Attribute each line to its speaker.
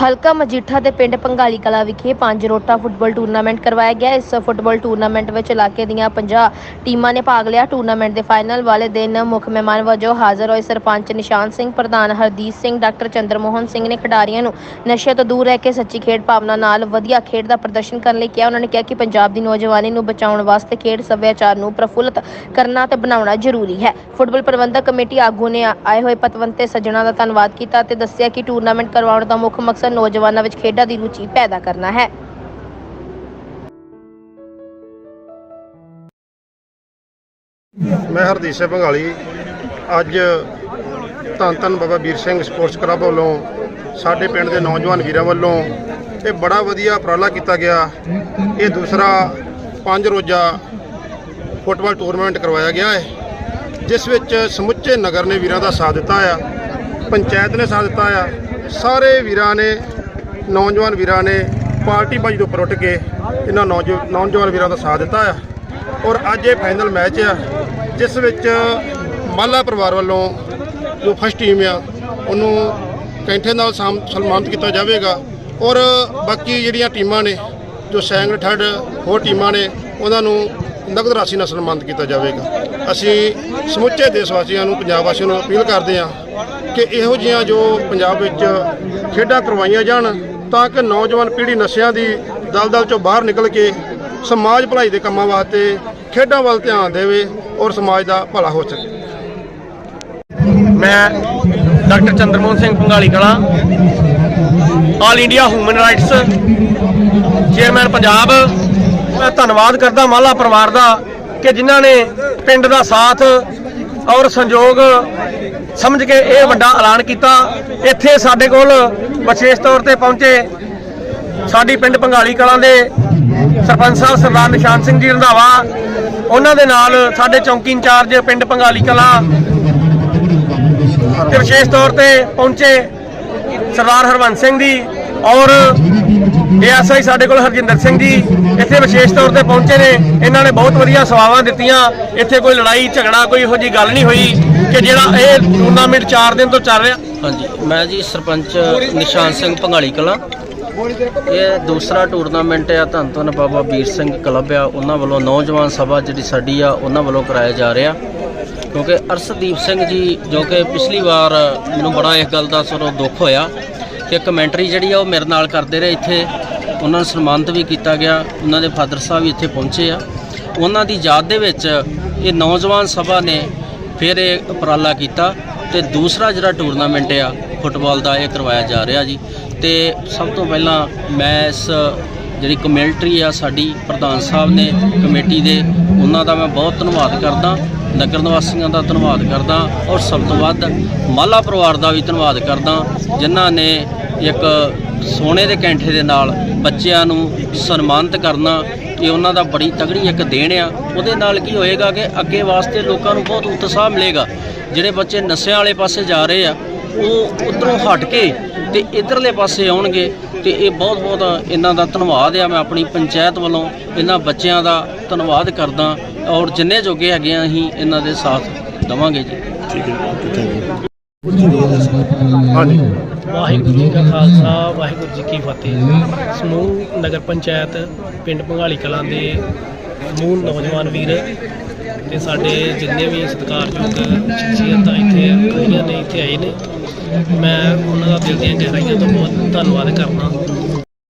Speaker 1: ਹਲਕਾ ਮਜੀਠਾ ਦੇ ਪਿੰਡ ਪੰਗਾਲੀ ਕਲਾ ਵਿਖੇ ਪੰਜ ਰੋਟਾ ਫੁੱਟਬਾਲ ਟੂਰਨਾਮੈਂਟ ਕਰਵਾਇਆ ਗਿਆ। ਇਸ ਫੁੱਟਬਾਲ ਟੂਰਨਾਮੈਂਟ ਵਿੱਚ ਇਲਾਕੇ ਦੀਆਂ 50 ਟੀਮਾਂ ਨੇ ਭਾਗ ਲਿਆ। ਟੂਰਨਾਮੈਂਟ ਦੇ ਫਾਈਨਲ ਵਾਲੇ ਦਿਨ ਮੁੱਖ ਮਹਿਮਾਨ ਵਜੋਂ ਹਾਜ਼ਰ ਹੋਏ ਸਰਪੰਚ ਨਿਸ਼ਾਨ ਸਿੰਘ, ਪ੍ਰਧਾਨ ਹਰਦੀਪ ਸਿੰਘ, ਡਾਕਟਰ ਚੰਦਰ ਮੋਹਨ ਸਿੰਘ ਨੇ ਖਿਡਾਰੀਆਂ ਨੂੰ ਨਸ਼ੇ ਤੋਂ ਦੂਰ ਰਹਿ ਕੇ ਸੱਚੀ ਖੇਡ ਭਾਵਨਾ ਨਾਲ ਵਧੀਆ ਖੇਡ ਦਾ ਪ੍ਰਦਰਸ਼ਨ ਕਰਨ ਲਈ ਕਿਹਾ। ਉਹਨਾਂ ਨੇ ਕਿਹਾ ਕਿ ਪੰਜਾਬ ਦੀ ਨੌਜਵਾਨੀ ਨੂੰ ਬਚਾਉਣ ਵਾਸਤੇ ਖੇਡ ਸੱਭਿਆਚਾਰ ਨੂੰ ਪ੍ਰਫੁੱਲਤ ਕਰਨਾ ਤੇ ਬਣਾਉਣਾ ਜ਼ਰੂਰੀ ਹੈ। ਫੁੱਟਬਾਲ ਪ੍ਰਬੰਧਕ ਕਮੇਟੀ ਆਗੂ ਨੇ ਆਏ ਹੋਏ ਪਤਵੰਤੇ ਸੱਜਣਾ ਦਾ ਧੰਨਵਾਦ ਕੀਤਾ ਤੇ ਦੱਸਿਆ ਕਿ ਟੂਰਨਾਮੈਂਟ ਕਰਵਾਉਣ ਦਾ ਮੁੱਖ ਮਕਸਦ ਨੌਜਵਾਨਾਂ ਵਿੱਚ ਖੇਡਾਂ ਦੀ ਰੁਚੀ ਪੈਦਾ ਕਰਨਾ ਹੈ।
Speaker 2: ਮੈਂ ਹਰਦੀਪ ਸਿੰਘ ਬੰਗਾਲੀ। ਅੱਜ ਧੰਨ ਧੰਨ ਬਾਬਾ ਵੀਰ ਸਿੰਘ ਸਪੋਰਟਸ ਕਲੱਬ ਵੱਲੋਂ ਸਾਡੇ ਪਿੰਡ ਦੇ ਨੌਜਵਾਨ ਵੀਰਾਂ ਵੱਲੋਂ ਇਹ ਬੜਾ ਵਧੀਆ ਉਪਰਾਲਾ ਕੀਤਾ ਗਿਆ। ਇਹ ਦੂਸਰਾ ਪੰਜ ਰੋਜ਼ਾ ਫੁੱਟਬਾਲ ਟੂਰਨਾਮੈਂਟ ਕਰਵਾਇਆ ਗਿਆ ਹੈ, ਜਿਸ ਵਿੱਚ ਸਮੁੱਚੇ ਨਗਰ ਨੇ ਵੀਰਾਂ ਦਾ ਸਾਥ ਦਿੱਤਾ ਆ, ਪੰਚਾਇਤ ਨੇ ਸਾਥ ਦਿੱਤਾ ਆ ਸਾਰੇ ਵੀਰਾਂ ਨੇ, ਨੌਜਵਾਨ ਵੀਰਾਂ ਨੇ ਪਾਰਟੀ ਬਾਜੀ ਤੋਂ ਉੱਪਰ ਉੱਠ ਕੇ ਇਹਨਾਂ ਨੌਜਵਾਨ ਨੌਜਵਾਨ ਵੀਰਾਂ ਦਾ ਸਾਥ ਦਿੱਤਾ ਆ। ਔਰ ਅੱਜ ਇਹ ਫਾਈਨਲ ਮੈਚ ਆ, ਜਿਸ ਵਿੱਚ ਮਾਲਾ ਪਰਿਵਾਰ ਵੱਲੋਂ ਜੋ ਫਸਟ ਟੀਮ ਆ, ਉਹਨੂੰ ਕੈਂਠੇ ਨਾਲ ਸਾਮ- ਸਨਮਾਨਿਤ ਕੀਤਾ ਜਾਵੇਗਾ। ਔਰ ਬਾਕੀ ਜਿਹੜੀਆਂ ਟੀਮਾਂ ਨੇ, ਜੋ ਸੈਂਗ, ਠੱਡ ਹੋਰ ਟੀਮਾਂ ਨੇ, ਉਹਨਾਂ ਨੂੰ ਨਗਦ ਰਾਸ਼ੀ ਨਾਲ ਸਨਮਾਨਿਤ ਕੀਤਾ ਜਾਵੇਗਾ। ਅਸੀਂ ਸਮੁੱਚੇ ਦੇਸ਼ ਵਾਸੀਆਂ ਨੂੰ, ਪੰਜਾਬ ਵਾਸੀਆਂ ਨੂੰ ਅਪੀਲ ਕਰਦੇ ਹਾਂ ਕਿ ਇਹੋ ਜਿਹੀਆਂ ਜੋ ਪੰਜਾਬ ਵਿੱਚ ਖੇਡਾਂ ਕਰਵਾਈਆਂ ਜਾਣ ਤਾਂ ਕਿ ਨੌਜਵਾਨ ਪੀੜ੍ਹੀ ਨਸ਼ਿਆਂ ਦੀ ਦਲਦਲ ਚੋਂ ਬਾਹਰ ਨਿਕਲ ਕੇ ਸਮਾਜ ਭਲਾਈ ਦੇ ਕੰਮਾਂ ਵਾਸਤੇ ਖੇਡਾਂ ਵੱਲ ਧਿਆਨ ਦੇਵੇ ਔਰ ਸਮਾਜ ਦਾ ਭਲਾ ਹੋ ਸਕੇ।
Speaker 3: ਮੈਂ ਡਾਕਟਰ ਚੰਦਰਮੋਹਨ ਸਿੰਘ ਪੰਗਾਲੀ ਕਲਾ all India human rights chairman Punjab ਮੈਂ ਧੰਨਵਾਦ ਕਰਦਾ ਮਾਲਾ ਪਰਿਵਾਰ ਦਾ ਕਿ ਜਿਨ੍ਹਾਂ ਨੇ ਪਿੰਡ ਦਾ ਸਾਥ ਔਰ ਸੰਯੋਗ ਸਮਝ ਕੇ ਇਹ ਵੱਡਾ ਐਲਾਨ ਕੀਤਾ। ਇੱਥੇ ਸਾਡੇ ਕੋਲ ਵਿਸ਼ੇਸ਼ ਤੌਰ ਤੇ ਪਹੁੰਚੇ ਸਾਡੀ ਪਿੰਡ ਪੰਗਾਲੀ ਕਲਾਂ ਦੇ ਸਰਪੰਚ ਸਾਹਿਬ ਸਰਦਾਰ ਨਿਸ਼ਾਨ ਸਿੰਘ ਜੀ ਰੰਧਾਵਾ। ਉਹਨਾਂ ਦੇ ਨਾਲ ਸਾਡੇ ਚੌਂਕੀ ਇੰਚਾਰਜ ਪਿੰਡ ਪੰਗਾਲੀ ਕਲਾਂ ਤੇ ਵਿਸ਼ੇਸ਼ ਤੌਰ ਤੇ ਪਹੁੰਚੇ ਸਰਦਾਰ ਹਰਵੰਤ ਸਿੰਘ ਜੀ। ਔਰ ਏਐਸਆਈ ਸਾਡੇ ਕੋਲ ਹਰਜਿੰਦਰ ਸਿੰਘ ਜੀ ਇੱਥੇ ਵਿਸ਼ੇਸ਼ ਤੌਰ ਤੇ ਪਹੁੰਚੇ ਨੇ। ਇਹਨਾਂ ਨੇ ਬਹੁਤ ਵਧੀਆ ਸੇਵਾਵਾਂ ਦਿੱਤੀਆਂ। ਇੱਥੇ ਕੋਈ ਲੜਾਈ, ਝਗੜਾ, ਕੋਈ ਇਹੋ ਜੀ ਗੱਲ ਨਹੀਂ ਹੋਈ ਕਿ ਜਿਹੜਾ ਇਹ ਟੂਰਨਾਮੈਂਟ 4 ਦਿਨ ਤੋਂ ਚੱਲ ਰਿਹਾ।
Speaker 4: ਹਾਂਜੀ, ਮੈਂ ਜੀ ਸਰਪੰਚ ਨਿਸ਼ਾਨ ਸਿੰਘ ਭੰਗਾਲੀ ਕਲਾਂ। ਇਹ ਦੂਸਰਾ ਟੂਰਨਾਮੈਂਟ ਆ, ਧੰਨ ਧੰਨ ਬਾਬਾ ਵੀਰ ਸਿੰਘ ਕਲੱਬ ਆ। ਉਹਨਾਂ ਵੱਲੋਂ ਨੌਜਵਾਨ ਸਭਾ ਜਿਹੜੀ ਸਾਡੀ ਆ, ਉਹਨਾਂ ਵੱਲੋਂ ਕਰਾਇਆ ਜਾ ਰਿਹਾ। ਕਿਉਂਕਿ ਅਰਸ਼ਦੀਪ ਸਿੰਘ ਜੀ, ਜੋ ਕਿ ਪਿਛਲੀ ਵਾਰ ਮੈਨੂੰ ਬੜਾ ਇਸ ਗੱਲ ਦਾ ਸਰੋ ਦੁੱਖ ਹੋਇਆ। ਕਿ ਕਮੈਂਟਰੀ ਜਿਹੜੀ ਆ ਉਹ ਮੇਰੇ ਨਾਲ ਕਰਦੇ ਰਹੇ ਇੱਥੇ। ਉਹਨਾਂ ਨੂੰ ਸਨਮਾਨਿਤ ਵੀ ਕੀਤਾ ਗਿਆ। ਉਹਨਾਂ ਦੇ ਫਾਦਰ ਸਾਹਿਬ ਵੀ ਇੱਥੇ ਪਹੁੰਚੇ ਆ। ਉਹਨਾਂ ਦੀ ਯਾਦ ਦੇ ਵਿੱਚ ਇਹ ਨੌਜਵਾਨ ਸਭਾ ਨੇ ਫਿਰ ਇਹ ਉਪਰਾਲਾ ਕੀਤਾ ਤੇ ਦੂਸਰਾ ਜਿਹੜਾ ਟੂਰਨਾਮੈਂਟ ਆ, ਫੁੱਟਬਾਲ ਦਾ ਇਹ ਕਰਵਾਇਆ ਜਾ ਰਿਹਾ ਜੀ। ਤੇ ਸਭ ਤੋਂ ਪਹਿਲਾਂ ਮੈਂ ਇਸ ਜਿਹੜੀ ਕਮੇਂਟਰੀ ਆ ਸਾਡੀ ਪ੍ਰਧਾਨ ਸਾਹਿਬ ਨੇ, ਕਮੇਟੀ ਦੇ, ਉਹਨਾਂ ਦਾ ਮੈਂ ਬਹੁਤ ਧੰਨਵਾਦ ਕਰਦਾ। ਨਗਰ ਨਿਵਾਸੀਆਂ ਦਾ ਧੰਨਵਾਦ ਕਰਦਾ। ਔਰ ਸਭ ਤੋਂ ਵੱਧ ਮਾਲਾ ਪਰਿਵਾਰ ਦਾ ਵੀ ਧੰਨਵਾਦ ਕਰਦਾ। ਜਿਨ੍ਹਾਂ ਨੇ ਇੱਕ ਸੋਨੇ ਦੇ ਕੈਂਠੇ ਦੇ ਨਾਲ ਬੱਚਿਆਂ ਨੂੰ ਸਨਮਾਨਿਤ ਕਰਨਾ ਇਹ ਉਹਨਾਂ ਦਾ ਬੜੀ ਤਗੜੀ ਇੱਕ ਦੇਣ ਆ। ਉਹਦੇ ਨਾਲ ਕੀ ਹੋਏਗਾ ਕਿ ਅੱਗੇ ਵਾਸਤੇ ਲੋਕਾਂ ਨੂੰ ਬਹੁਤ ਉਤਸ਼ਾਹ ਮਿਲੇਗਾ। ਜਿਹੜੇ ਬੱਚੇ ਨਸ਼ਿਆਂ ਵਾਲੇ ਪਾਸੇ ਜਾ ਰਹੇ ਆ, ਉਹ ਉਧਰੋਂ ਹਟ ਕੇ ਤੇ ਇਧਰਲੇ ਪਾਸੇ ਆਉਣਗੇ ਤੇ ਇਹ ਬਹੁਤ ਬਹੁਤ ਇਹਨਾਂ ਦਾ ਧੰਨਵਾਦ ਆ। ਮੈਂ ਆਪਣੀ ਪੰਚਾਇਤ ਵੱਲੋਂ ਇਹਨਾਂ ਬੱਚਿਆਂ ਦਾ ਧੰਨਵਾਦ ਕਰਦਾ ਔਰ ਜਿੰਨੇ ਜੋਗੇ ਹੈਗੇ ਆ, ਅਸੀਂ ਇਹਨਾਂ ਦੇ ਸਾਥ ਦਵਾਂਗੇ ਜੀ।
Speaker 2: ਹਾਂਜੀ।
Speaker 5: ਵਾਹਿਗੁਰੂ ਜੀ ਕਾ ਖਾਲਸਾ, ਵਾਹਿਗੁਰੂ ਜੀ ਕੀ ਫਤਿਹ। ਸਮੂਹ ਨਗਰ ਪੰਚਾਇਤ ਪਿੰਡ ਭੰਗਾਲੀ ਕਲਾਂ ਦੇ ਮੂਲ ਨੌਜਵਾਨ ਵੀਰ ਤੇ ਸਾਡੇ ਜਿੰਨੇ ਵੀ ਸਤਿਕਾਰਯੋਗ ਸ਼ਖਸੀਅਤਾਂ ਇੱਥੇ ਖੜੀਆਂ ਨੇ ਇੱਥੇ ਆਏ ਨੇ। ਮੈਂ ਉਹਨਾਂ ਦਾ ਦਿਲ ਦੀਆਂ ਗਹਿਰਾਈਆਂ ਤੋਂ ਬਹੁਤ ਧੰਨਵਾਦ ਕਰਦਾ।